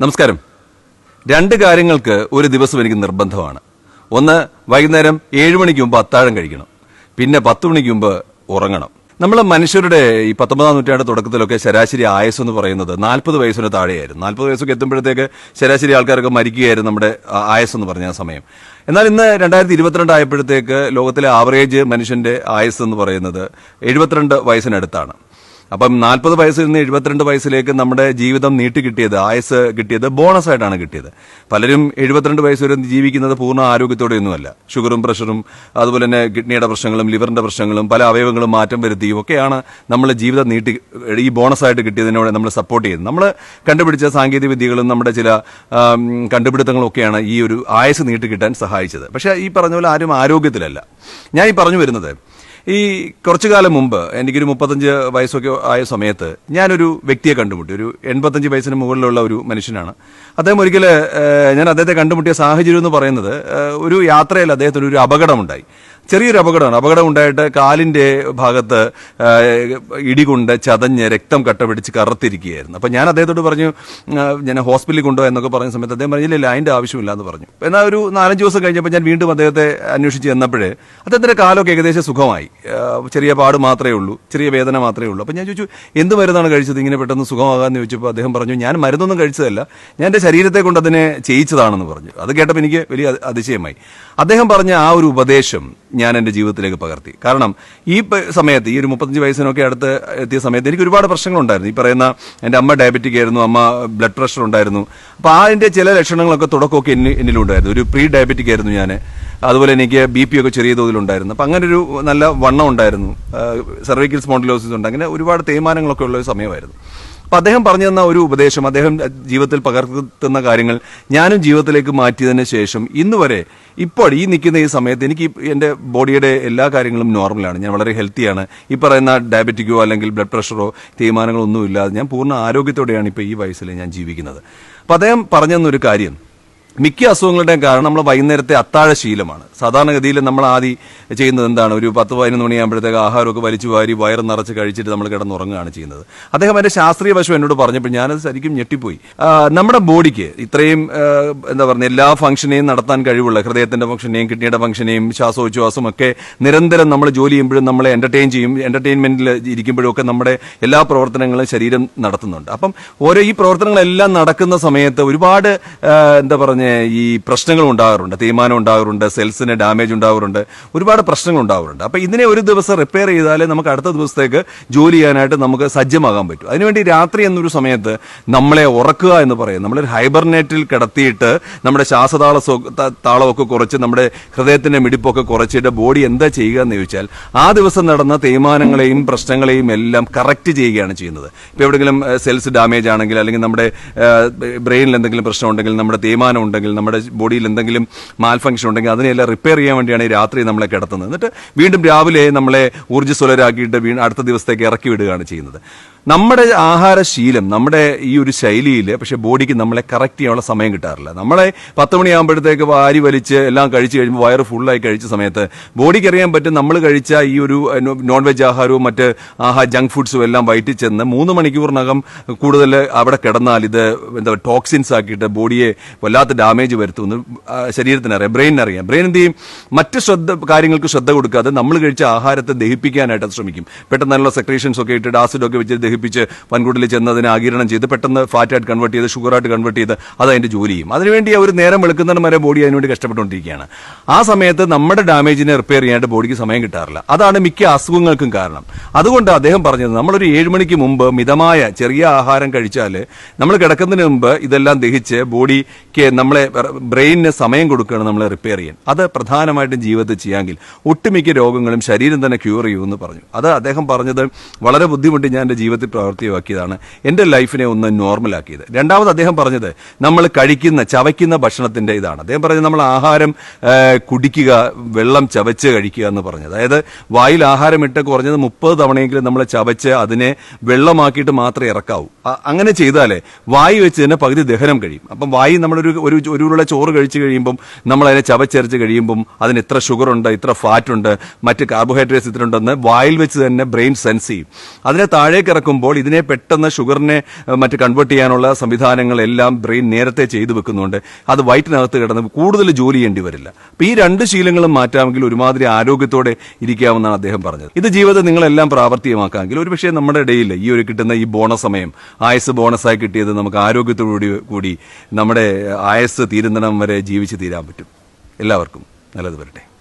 നമസ്കാരം. രണ്ട് കാര്യങ്ങൾക്ക് ഒരു ദിവസം എനിക്ക് നിർബന്ധമാണ്. ഒന്ന് വൈകുന്നേരം ഏഴ് മണിക്ക് മുമ്പ് അത്താഴം കഴിക്കണം. പിന്നെ പത്ത് മണിക്ക് മുമ്പ് ഉറങ്ങണം. നമ്മൾ മനുഷ്യരുടെ ഈ പത്തൊമ്പതാം നൂറ്റാണ്ട് തുടക്കത്തിലൊക്കെ ശരാശരി ആയുസ് എന്ന് പറയുന്നത് നാൽപ്പത് വയസ്സിന് താഴെയായിരുന്നു. നാൽപ്പത് വയസ്സൊക്കെ എത്തുമ്പോഴത്തേക്ക് ശരാശരി ആൾക്കാരൊക്കെ മരിക്കുകയായിരുന്നു നമ്മുടെ ആയസ് എന്ന് പറഞ്ഞ സമയം. എന്നാൽ ഇന്ന് രണ്ടായിരത്തി ഇരുപത്തിരണ്ട് ആയപ്പോഴത്തേക്ക് ലോകത്തിലെ ആവറേജ് മനുഷ്യന്റെ ആയുസ് എന്ന് പറയുന്നത് എഴുപത്തിരണ്ട് വയസ്സിനടുത്താണ്. അപ്പം നാൽപ്പത് വയസ്സിൽ നിന്ന് എഴുപത്തിരണ്ട് വയസ്സിലേക്ക് നമ്മുടെ ജീവിതം നീട്ടി കിട്ടിയത് ആയുസ് കിട്ടിയത് ബോണസ് ആയിട്ടാണ് കിട്ടിയത്. പലരും എഴുപത്തിരണ്ട് വയസ്സ് വരെ ജീവിക്കുന്നത് പൂർണ ആരോഗ്യത്തോടെയൊന്നുമല്ല ഷുഗറും പ്രഷറും അതുപോലെ തന്നെ കിഡ്നിയുടെ പ്രശ്നങ്ങളും ലിവറിന്റെ പ്രശ്നങ്ങളും പല അവയവങ്ങളും മാറ്റം വരുത്തിയും ഒക്കെയാണ് നമ്മൾ ജീവിതം നീട്ടി ഈ ബോണസ് ആയിട്ട് കിട്ടിയതിനോട് നമ്മൾ സപ്പോർട്ട് ചെയ്യുന്നത്. നമ്മൾ കണ്ടുപിടിച്ച സാങ്കേതിക വിദ്യകളും നമ്മുടെ ചില കണ്ടുപിടുത്തങ്ങളൊക്കെയാണ് ഈ ഒരു ആയുസ് നീട്ടി കിട്ടാൻ സഹായിച്ചത്. പക്ഷേ ഈ പറഞ്ഞ പോലെ ആരും ആരോഗ്യത്തിലല്ല. ഞാൻ ഈ പറഞ്ഞു വരുന്നത് ഈ കുറച്ചു കാലം മുമ്പ് എനിക്കൊരു മുപ്പത്തഞ്ച് വയസ്സൊക്കെ ആയ സമയത്ത് ഞാനൊരു വ്യക്തിയെ കണ്ടുമുട്ടി. ഒരു എൺപത്തഞ്ച് വയസ്സിന് മുകളിലുള്ള ഒരു മനുഷ്യനാണ്. അദ്ദേഹം ഒരിക്കൽ ഞാൻ അദ്ദേഹത്തെ കണ്ടുമുട്ടിയ സാഹചര്യം എന്ന് പറയുന്നത് ഒരു യാത്രയിൽ അദ്ദേഹത്തിന് ഒരു അപകടമുണ്ടായി. ചെറിയൊരു അപകടമാണ്. അപകടം ഉണ്ടായിട്ട് കാലിന്റെ ഭാഗത്ത് ഇടികൊണ്ട് ചതഞ്ഞ് രക്തം കട്ട പിടിച്ച് കറുത്തിരിക്കുകയായിരുന്നു. അപ്പൊ ഞാൻ അദ്ദേഹത്തോട് പറഞ്ഞു ഞാൻ ഹോസ്പിറ്റലിൽ കൊണ്ടുപോയി എന്നൊക്കെ പറഞ്ഞ സമയത്ത് അദ്ദേഹം പറഞ്ഞില്ല അതിന്റെ ആവശ്യമില്ല എന്ന് പറഞ്ഞു. എന്നാൽ ഒരു നാലഞ്ച് ദിവസം കഴിഞ്ഞപ്പോൾ ഞാൻ വീണ്ടും അദ്ദേഹത്തെ അന്വേഷിച്ച് ചെന്നപ്പോഴേ അദ്ദേഹത്തിന്റെ കാലമൊക്കെ ഏകദേശം സുഖമായി. ചെറിയ പാട് മാത്രമേ ഉള്ളൂ ചെറിയ വേദന മാത്രമേ ഉള്ളൂ. അപ്പൊ ഞാൻ ചോദിച്ചു എന്ത് മരുന്നാണ് കഴിച്ചത്? ഇങ്ങനെ പെട്ടെന്ന് സുഖമാകാന്ന് ചോദിച്ചപ്പോൾ അദ്ദേഹം പറഞ്ഞു ഞാൻ മരുന്നൊന്നും കഴിച്ചതല്ല ഞാൻ എന്റെ ശരീരത്തെ കൊണ്ട് അതിനെ ചെയ്യിച്ചതാണെന്ന് പറഞ്ഞു. അത് കേട്ടപ്പോൾ എനിക്ക് വലിയ അതിശയമായി. അദ്ദേഹം പറഞ്ഞ ആ ഒരു ഉപദേശം ഞാൻ എന്റെ ജീവിതത്തിലേക്ക് പകർത്തി. കാരണം ഈ സമയത്ത് ഈ ഒരു മുപ്പത്തഞ്ച് വയസ്സിനൊക്കെ അടുത്ത് എത്തിയ സമയത്ത് എനിക്ക് ഒരുപാട് പ്രശ്നങ്ങളുണ്ടായിരുന്നു. ഈ പറയുന്ന എന്റെ അമ്മ ഡയബറ്റിക് ആയിരുന്നു അമ്മ ബ്ലഡ് പ്രഷർ ഉണ്ടായിരുന്നു. അപ്പൊ അതിന്റെ ചില ലക്ഷണങ്ങളൊക്കെ തുടക്കമൊക്കെ എന്നിൽ എന്നിലുണ്ടായിരുന്നു. ഒരു പ്രീ ഡയബറ്റിക് ആയിരുന്നു ഞാൻ അതുപോലെ എനിക്ക് ബി പി ഒക്കെ ചെറിയ തോതിലുണ്ടായിരുന്നു. അപ്പം അങ്ങനെ ഒരു നല്ല വണ്ണം ഉണ്ടായിരുന്നു. സെർവിക്കൽ സ്പോണ്ടിലോസിസ് ഉണ്ട്. അങ്ങനെ ഒരുപാട് തേയ്മാനങ്ങളൊക്കെ ഉള്ള ഒരു സമയമായിരുന്നു. അപ്പം അദ്ദേഹം പറഞ്ഞു തന്ന ഒരു ഉപദേശം അദ്ദേഹം ജീവിതത്തിൽ പകർത്തുന്ന കാര്യങ്ങൾ ഞാനും ജീവിതത്തിലേക്ക് മാറ്റിയതിന് ശേഷം ഇന്ന് വരെ ഇപ്പോൾ ഈ നിൽക്കുന്ന ഈ സമയത്ത് എനിക്ക് എന്റെ ബോഡിയുടെ എല്ലാ കാര്യങ്ങളും നോർമലാണ് ഞാൻ വളരെ ഹെൽത്തിയാണ് ഈ പറയുന്ന ഡയബറ്റിക്കോ അല്ലെങ്കിൽ ബ്ലഡ് പ്രഷറോ തീരുമാനങ്ങളോ ഒന്നും ഇല്ലാതെ ഞാൻ പൂർണ ആരോഗ്യത്തോടെയാണ് ഇപ്പോൾ ഈ വയസ്സിൽ ഞാൻ ജീവിക്കുന്നത്. അപ്പം അദ്ദേഹം പറഞ്ഞു കാര്യം. മിക്ക അസുഖങ്ങളുടെയും കാരണം നമ്മൾ വൈകുന്നേരത്തെ അത്താഴ ശീലമാണ് സാധാരണഗതിയിൽ നമ്മൾ ആദ്യം ചെയ്യുന്നത് എന്താണ്? ഒരു പത്ത് പതിനൊന്ന് മണിയാകുമ്പോഴത്തേക്ക് ആഹാരമൊക്കെ വലിച്ചു വാരി വയറ് നിറച്ച് കഴിച്ചിട്ട് നമ്മൾ കിടന്നുറങ്ങുകയാണ് ചെയ്യുന്നത്. അദ്ദേഹം എന്റെ ശാസ്ത്രീയ വശം എന്നോട് പറഞ്ഞപ്പോൾ ഞാനത് ശരിക്കും ഞെട്ടിപ്പോയി. നമ്മുടെ ബോഡിക്ക് ഇത്രയും എന്താ പറയുക എല്ലാ ഫംഗ്ഷനെയും നടത്താൻ കഴിവുള്ള ഹൃദയത്തിന്റെ ഫംഗ്ഷനെയും കിഡ്നിയുടെ ഫംഗ്ഷനെയും ശ്വാസോച്ഛ്വാസം ഒക്കെ നിരന്തരം നമ്മൾ ജോലി ചെയ്യുമ്പോഴും നമ്മളെ എന്റർടൈൻ ചെയ്യും. എന്റർടൈൻമെന്റിൽ ഇരിക്കുമ്പോഴും ഒക്കെ നമ്മുടെ എല്ലാ പ്രവർത്തനങ്ങളും ശരീരം നടത്തുന്നുണ്ട്. അപ്പം ഓരോ ഈ പ്രവർത്തനങ്ങളെല്ലാം നടക്കുന്ന സമയത്ത് ഒരുപാട് എന്താ പറഞ്ഞ ഈ പ്രശ്നങ്ങൾ ഉണ്ടാകാറുണ്ട്. തീരുമാനം ഉണ്ടാകാറുണ്ട് സെൽസിന് ഡാമേജ് ഉണ്ടാകാറുണ്ട്. ഒരുപാട് പ്രശ്നങ്ങൾ ഉണ്ടാകാറുണ്ട്. അപ്പൊ ഇതിനെ ഒരു ദിവസം റിപ്പയർ ചെയ്താലേ നമുക്ക് അടുത്ത ദിവസത്തേക്ക് ജോലി ചെയ്യാനായിട്ട് നമുക്ക് സജ്ജമാകാൻ പറ്റും. അതിനുവേണ്ടി രാത്രി എന്നൊരു സമയത്ത് നമ്മളെ ഉറക്കുക എന്ന് പറയും നമ്മളൊരു ഹൈബർനേറ്റിൽ കിടത്തിയിട്ട് നമ്മുടെ ശ്വാസതാള താളമൊക്കെ കുറച്ച് നമ്മുടെ ഹൃദയത്തിന്റെ മിടിപ്പൊക്കെ കുറച്ചിട്ട് ബോഡി എന്താ ചെയ്യുക എന്ന് ചോദിച്ചാൽ ആ ദിവസം നടന്ന തേയ്മാനങ്ങളെയും പ്രശ്നങ്ങളെയും എല്ലാം കറക്റ്റ് ചെയ്യുകയാണ് ചെയ്യുന്നത്. ഇപ്പൊ എവിടെയെങ്കിലും സെൽസ് ഡാമേജ് ആണെങ്കിൽ അല്ലെങ്കിൽ നമ്മുടെ ബ്രെയിനിൽ എന്തെങ്കിലും പ്രശ്നം ഉണ്ടെങ്കിൽ നമ്മുടെ തേയ്മാനം ഉണ്ടെങ്കിൽ നമ്മുടെ ബോഡിയിൽ എന്തെങ്കിലും മാൽ ഫംഗ്ഷൻ ഉണ്ടെങ്കിൽ അതിനെല്ലാം റിപ്പയർ ചെയ്യാൻ വേണ്ടിയാണ് രാത്രി നമ്മളെ കിടത്തുന്നത്. എന്നിട്ട് വീണ്ടും രാവിലെ നമ്മളെ ഊർജസ്വലരാക്കിയിട്ട് വീ അടുത്ത ദിവസത്തേക്ക് ഇറക്കി വിടുകയാണ് ചെയ്യുന്നത്. നമ്മുടെ ആഹാരശീലം നമ്മുടെ ഈ ഒരു ശൈലിയിൽ പക്ഷേ ബോഡിക്ക് നമ്മളെ കറക്റ്റ് ചെയ്യാനുള്ള സമയം കിട്ടാറില്ല. നമ്മളെ പത്ത് മണിയാകുമ്പോഴത്തേക്ക് വാരി വലിച്ച് എല്ലാം കഴിച്ചു കഴിയുമ്പോൾ വയറ് ഫുള്ളായി കഴിച്ച സമയത്ത് ബോഡിക്ക് അറിയാൻ പറ്റും നമ്മൾ കഴിച്ച ഈ ഒരു നോൺ വെജ് ആഹാരവും മറ്റ് ആഹാ ജങ്ക് ഫുഡ്സും എല്ലാം വയറ്റിൽ ചെന്ന് മൂന്ന് മണിക്കൂറിനകം കൂടുതൽ അവിടെ കിടന്നാൽ ഇത് എന്താ ടോക്സിൻസ് ആക്കിയിട്ട് ബോഡിയെ വല്ലാത്ത ഡാമേജ് വരുത്തുന്നു. ആ, ശരീരത്തിനറിയാം ബ്രെയിനിനറിയാം ബ്രെയിൻ എന്ത് ചെയ്യും? മറ്റ് ശ്രദ്ധ കാര്യങ്ങൾക്ക് ശ്രദ്ധ കൊടുക്കാതെ നമ്മൾ കഴിച്ച ആഹാരത്തെ ദഹിപ്പിക്കാനായിട്ട് അത് ശ്രമിക്കും. പെട്ടെന്ന് നല്ല സെക്രേഷൻസ് ഒക്കെ ഇട്ടിട്ട് ആസിഡൊക്കെ വെച്ച് ദഹിപ്പിച്ച് വൻകുടലിൽ ചെന്ന് അതിനെ ആകിരണം ചെയ്ത് പെട്ടെന്ന് ഫാറ്റായിട്ട് കൺവേർട്ട് ചെയ്ത് ഷുഗറായിട്ട് കൺവേർട്ട് ചെയ്ത് അത് അതിന്റെ ജോലി ചെയ്യും. അതിനുവേണ്ടി ഒരു നേരം വെളുക്കുന്നതിന് വരെ ബോഡി അതിനുവേണ്ടി കഷ്ടപ്പെട്ടുകൊണ്ടിരിക്കുകയാണ്. ആ സമയത്ത് നമ്മുടെ ഡാമേജിനെ റിപ്പയർ ചെയ്യാനായിട്ട് ബോഡിക്ക് സമയം കിട്ടാറില്ല. അതാണ് മിക്ക അസുഖങ്ങൾക്കും കാരണം. അതുകൊണ്ട് അദ്ദേഹം പറഞ്ഞത് നമ്മളൊരു ഏഴ് മണിക്ക് മുമ്പ് മിതമായ ചെറിയ ആഹാരം കഴിച്ചാൽ നമ്മൾ കിടക്കുന്നതിന് മുമ്പ് ഇതെല്ലാം ദഹിച്ച് ബോഡിക്ക് നമ്മളെ ബ്രെയിനിന് സമയം കൊടുക്കുകയാണ് നമ്മളെ റിപ്പയർ ചെയ്യാൻ. അത് പ്രധാനമായിട്ടും ജീവിതത്തിൽ ചെയ്യാമെങ്കിൽ ഒട്ടുമിക്ക രോഗങ്ങളും ശരീരം തന്നെ ക്യൂർ ചെയ്യുമെന്ന് പറഞ്ഞു. അത് അദ്ദേഹം പറഞ്ഞത് വളരെ ബുദ്ധിമുട്ടി ഞാൻ എന്റെ ജീവിതത്തിൽ പ്രവർത്തിയാക്കിയതാണ്. എന്റെ ലൈഫിനെ ഒന്ന് നോർമലാക്കിയത് രണ്ടാമത് അദ്ദേഹം പറഞ്ഞത് നമ്മൾ കഴിക്കുന്ന ചവയ്ക്കുന്ന ഭക്ഷണത്തിന്റെ ഇതാണ്. അദ്ദേഹം പറഞ്ഞത് നമ്മൾ ആഹാരം കുടിക്കുക വെള്ളം ചവച്ച് കഴിക്കുക എന്ന് പറഞ്ഞത്. അതായത് വായിൽ ആഹാരം ഇട്ട് കുറഞ്ഞത് മുപ്പത് തവണയെങ്കിലും നമ്മൾ ചവച്ച് അതിനെ വെള്ളമാക്കിയിട്ട് മാത്രമേ ഇറക്കാവൂ. അങ്ങനെ ചെയ്താലേ വായു വെച്ച് തന്നെ പകുതി ദഹനം കഴിയും. അപ്പം വായു നമ്മളൊരു ഒരു ഒരു ഉരുള ചോറ് കഴിച്ചു കഴിയുമ്പം നമ്മൾ അതിനെ ചവച്ചരച്ച് കഴിയുമ്പം അതിന് ഇത്ര ഷുഗർ ഉണ്ട് ഇത്ര ഫാറ്റ് ഉണ്ട് മറ്റ് കാർബോഹൈഡ്രേറ്റ്സ് ഇത്ര ഉണ്ടെന്ന് വായിൽ വെച്ച് തന്നെ ബ്രെയിൻ സെൻസ് ചെയ്യും. അതിനെ താഴേക്ക് ഇറക്കുമ്പോൾ ഇതിനെ പെട്ടെന്ന് ഷുഗറിനെ മറ്റ് കൺവേർട്ട് ചെയ്യാനുള്ള സംവിധാനങ്ങളെല്ലാം ബ്രെയിൻ നേരത്തെ ചെയ്തു വെക്കുന്നുണ്ട്. അത് വയറ്റിനകത്ത് കിടന്ന് കൂടുതൽ ജോലി ചെയ്യേണ്ടി വരില്ല. അപ്പം ഈ രണ്ട് ശീലങ്ങളും മാറ്റാമെങ്കിൽ ഒരുമാതിരി ആരോഗ്യത്തോടെ ഇരിക്കാമെന്നാണ് അദ്ദേഹം പറഞ്ഞത്. ഇത് ജീവിതത്തെ നിങ്ങളെല്ലാം പ്രാവർത്തികമാക്കാമെങ്കിൽ ഒരുപക്ഷെ നമ്മുടെ ഇടയിൽ ഈ ഒരു കിട്ടുന്ന ഈ ബോണസ് സമയം ആയുസ് ബോണസായി കിട്ടിയത് നമുക്ക് ആരോഗ്യത്തോടുകൂടി കൂടി നമ്മുടെ ആയുസ് തീരുന്നിടം വരെ ജീവിച്ച് തീരാൻ പറ്റും. എല്ലാവർക്കും നല്ലത് വരട്ടെ.